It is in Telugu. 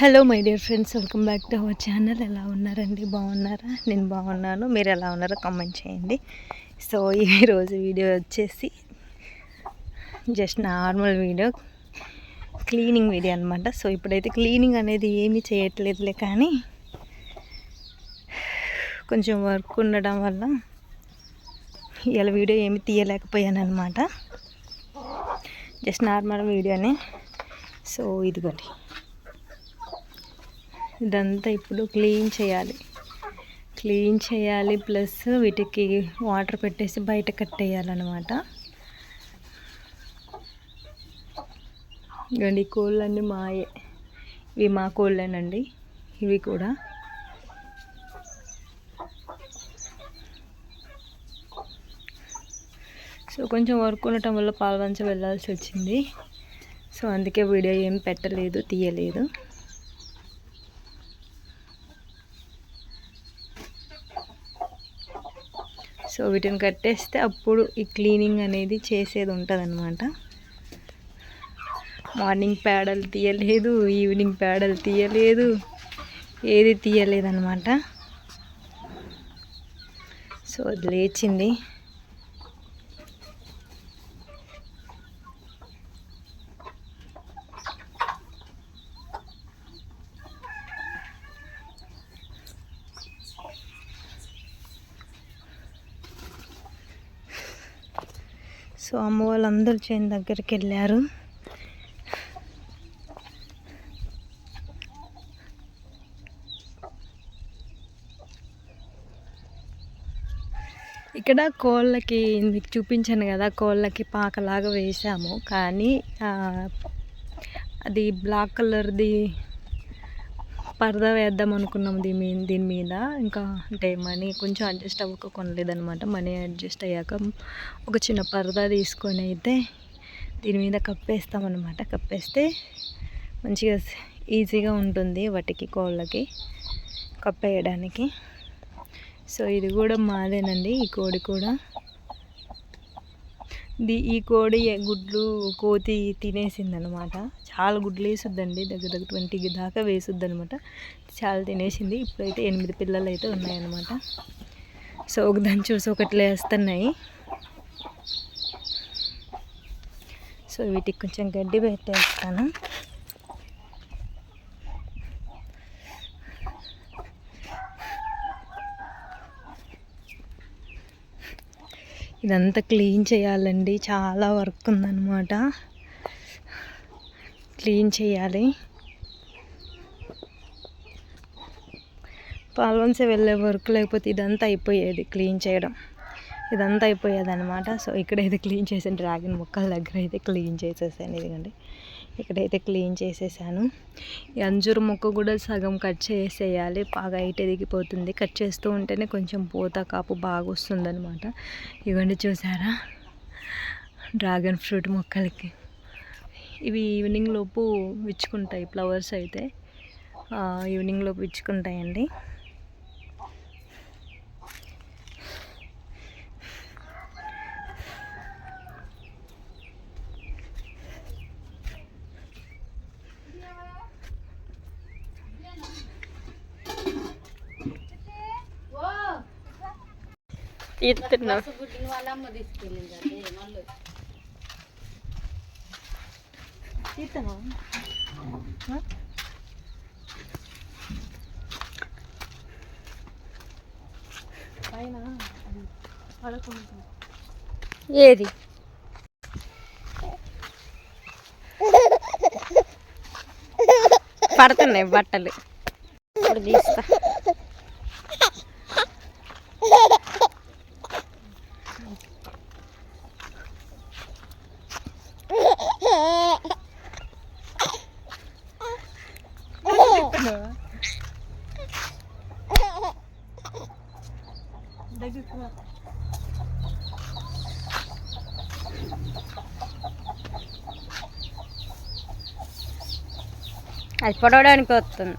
Hello my dear friends welcome back to our channel. ఎలా ఉన్నారండి? బాగున్నారా? నేను బాగున్నాను. మీరు ఎలా ఉన్నారో కామెంట్ చేయండి. సో ఈరోజు వీడియో వచ్చేసి just normal video cleaning video అనమాట సో ఇప్పుడైతే క్లీనింగ్ అనేది ఏమీ చేయట్లేదులే కానీ కొంచెం వర్క్ ఉండడం వల్ల ఇలా వీడియో ఏమి తీయలేకపోయాను అనమాట జస్ట్ నార్మల్ వీడియోనే. సో ఇదిగోండి. ఇదంతా ఇప్పుడు క్లీన్ చేయాలి. క్లీన్ చేయాలి ప్లస్ వీటికి వాటర్ పెట్టేసి బయట కట్టేయాలన్నమాట. ఇవ్వండి కోళ్ళన్నీ మాయే. ఇవి మా కోళ్ళేనండి ఇవి కూడా. సో కొంచెం వర్క్ ఉండటం వల్ల పాల్వంచ వెళ్ళాల్సి వచ్చింది. సో అందుకే వీడియో ఏం పెట్టలేదు తీయలేదు. సో వీటిని కట్టేస్తే అప్పుడు ఈ క్లీనింగ్ అనేది చేసేది ఉంటుందన్నమాట. మార్నింగ్ పేడలు తీయలేదు ఈవినింగ్ పేడలు తీయలేదు ఏది తీయలేదన్నమాట. సో అది లేచింది. సో అమ్మ వాళ్ళందరూ చేను దగ్గరికి వెళ్ళారు. ఇక్కడ కోళ్ళకి మీకు చూపించాను కదా కోళ్ళకి పాకలాగా వేసాము. కానీ అది బ్లాక్ కలర్ది పరదా వేద్దాం అనుకున్నాం దీని మీద దీని మీద. ఇంకా అంటే మనీ కొంచెం అడ్జస్ట్ అవ్వక కొనలేదనమాట మనీ అడ్జస్ట్ అయ్యాక ఒక చిన్న పరదా తీసుకొని అయితే దీని మీద కప్పేస్తామన్నమాట. కప్పేస్తే మంచిగా ఈజీగా ఉంటుంది వాటికి కోళ్ళకి కప్పేయడానికి. సో ఇది కూడా మాదేనండి. ఈ కోడి కూడా ఈ కోడి గుడ్లు కోతి తినేసింది అనమాట చాలా గుడ్లు వేసుద్దండి దగ్గర దగ్గర ట్వంటీ దాకా వేసుద్ది అనమాట చాలా తినేసింది. ఇప్పుడైతే ఎనిమిది పిల్లలు అయితే ఉన్నాయన్నమాట. సో ఒక దాన్ని చూసి ఒకటి వేస్తున్నాయి. సో వీటికి కొంచెం గడ్డి పెట్టేస్తాను. ఇదంతా క్లీన్ చేయాలండి. చాలా వర్క్ ఉందన్నమాట. క్లీన్ చేయాలి. పాల్వన్సే వెళ్ళే వర్క్ లేకపోతే ఇదంతా అయిపోయేది క్లీన్ చేయడం. ఇదంతా అయిపోయేది అనమాట సో ఇక్కడైతే క్లీన్ చేసాను డ్రాగన్ మొక్కల దగ్గర అయితే క్లీన్ చేసేసాను. ఇదిగండి. ఇక్కడైతే క్లీన్ చేసేసాను. ఈ అంజూరు మొక్క కూడా సగం కట్ చేసేయాలి. బాగా హైట్ ఎదిగిపోతుంది. కట్ చేస్తూ ఉంటేనే కొంచెం పూత కాపు బాగా వస్తుంది అనమాట ఇవన్నీ చూసారా? డ్రాగన్ ఫ్రూట్ మొక్కలకి. ఇవి ఈవినింగ్ లోపు విచ్చుకుంటాయి. ఫ్లవర్స్ అయితే ఈవినింగ్ లోపు విచ్చుకుంటాయండి. పైన? ఏది? పడుతున్నాయి బట్టలు. ఇప్పుడు తీస్తా. అది పొడవడానికి వస్తుంది.